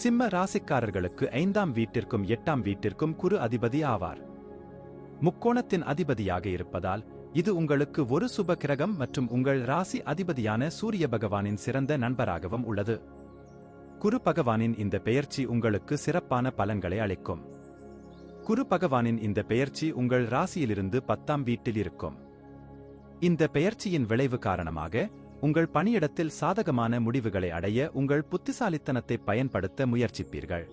சிம்ம ராசிக்காரர்களுக்கு ஐந்தாம் வீட்டிற்கும் எட்டாம் வீட்டிற்கும் குரு அதிபதி ஆவார். முக்கோணத்தின் அதிபதியாக இருப்பதால் இது உங்களுக்கு ஒரு சுப கிரகம் மற்றும் உங்கள் ராசி அதிபதியான சூரிய பகவானின் சிறந்த நண்பராகவும் உள்ளது. குரு பகவானின் இந்த பெயர்ச்சி உங்களுக்கு சிறப்பான பலன்களை அளிக்கும். குரு பகவானின் இந்த பெயர்ச்சி உங்கள் ராசியிலிருந்து பத்தாம் வீட்டில் இருக்கும். இந்த பெயர்ச்சியின் விளைவு காரணமாக உங்கள் பணியிடத்தில் சாதகமான முடிவுகளை அடைய உங்கள் புத்திசாலித்தனத்தை பயன்படுத்த முயற்சிப்பீர்கள்.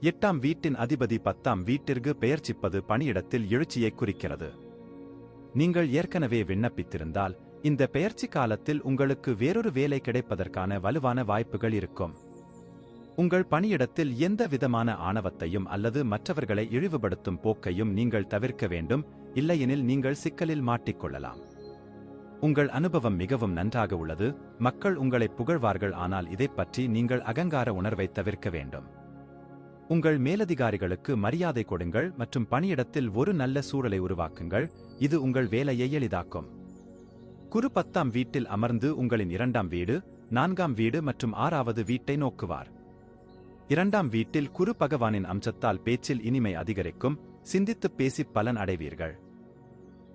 எட்டாம் வீட்டின் அதிபதி பத்தாம் வீட்டிற்கு பெயர்ச்சிப்பது பணியிடத்தில் எழுச்சியை குறிக்கிறது. நீங்கள் ஏற்கனவே விண்ணப்பித்திருந்தால் இந்த பெயர்ச்சி காலத்தில் உங்களுக்கு வேறொரு வேலை கிடைப்பதற்கான வலுவான வாய்ப்புகள் இருக்கும். உங்கள் பணியிடத்தில் எந்த விதமான ஆணவத்தையும் அல்லது மற்றவர்களை இழிவுபடுத்தும் போக்கையும் நீங்கள் தவிர்க்க வேண்டும் இல்லையெனில் நீங்கள் சிக்கலில் மாட்டிக்கொள்ளலாம். உங்கள் அனுபவம் மிகவும் நன்றாக உள்ளது. மக்கள் உங்களை புகழ்வார்கள் ஆனால் இதைப் பற்றி நீங்கள் அகங்கார உணர்வை தவிர்க்க வேண்டும். உங்கள் மேலதிகாரிகளுக்கு மரியாதை கொடுங்கள் மற்றும் பணியிடத்தில் ஒரு நல்ல சூழலை உருவாக்குங்கள். இது உங்கள் வேலையை எளிதாக்கும். குரு பத்தாம் வீட்டில் அமர்ந்து உங்களின் இரண்டாம் வீடு நான்காம் வீடு மற்றும் ஆறாவது வீட்டை நோக்குவார். இரண்டாம் வீட்டில் குரு பகவானின் அம்சத்தால் பேச்சில் இனிமை அதிகரிக்கும். சிந்தித்துப் பேசிப் பலன் அடைவீர்கள்.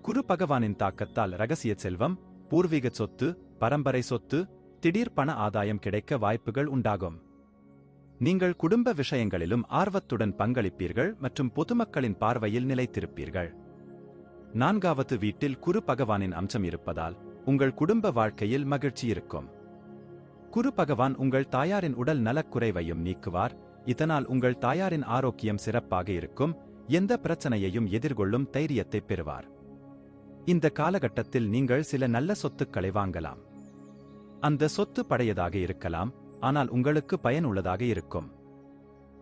குரு பகவானின் தாக்கத்தால் ரகசிய செல்வம் பூர்வீக சொத்து பரம்பரை சொத்து திடீர் பண ஆதாயம் கிடைக்க வாய்ப்புகள் உண்டாகும். நீங்கள் குடும்ப விஷயங்களிலும் ஆர்வத்துடன் பங்களிப்பீர்கள் மற்றும் பொதுமக்களின் பார்வையில் நிலைத்திருப்பீர்கள். நான்காவது வீட்டில் குரு பகவானின் அம்சம் இருப்பதால் உங்கள் குடும்ப வாழ்க்கையில் மகிழ்ச்சி இருக்கும். குரு பகவான் உங்கள் தாயாரின் உடல் நலக்குறைவையும் நீக்குவார் இதனால் உங்கள் தாயாரின் ஆரோக்கியம் சிறப்பாக இருக்கும் எந்த பிரச்சனையையும் எதிர்கொள்ளும் தைரியத்தை பெறுவார். இந்த காலகட்டத்தில் நீங்கள் சில நல்ல சொத்துக்களை வாங்கலாம். அந்த சொத்து படையதாக இருக்கலாம் ஆனால் உங்களுக்கு பயனுள்ளதாக இருக்கும்.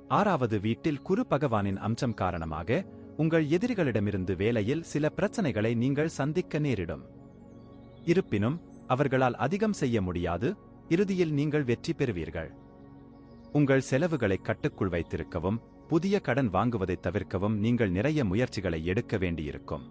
ஆறாவது வீட்டில் குரு பகவானின் அம்சம் காரணமாக உங்கள் எதிரிகளிடமிருந்து வேலையில் சில பிரச்சனைகளை நீங்கள் சந்திக்க நேரிடும். இருப்பினும் அவர்களால் அதிகம் செய்ய முடியாது இறுதியில் நீங்கள் வெற்றி பெறுவீர்கள். உங்கள் செலவுகளை கட்டுக்குள் வைத்திருக்கவும் புதிய கடன் வாங்குவதை தவிர்க்கவும் நீங்கள் நிறைய முயற்சிகளை எடுக்க வேண்டியிருக்கும்.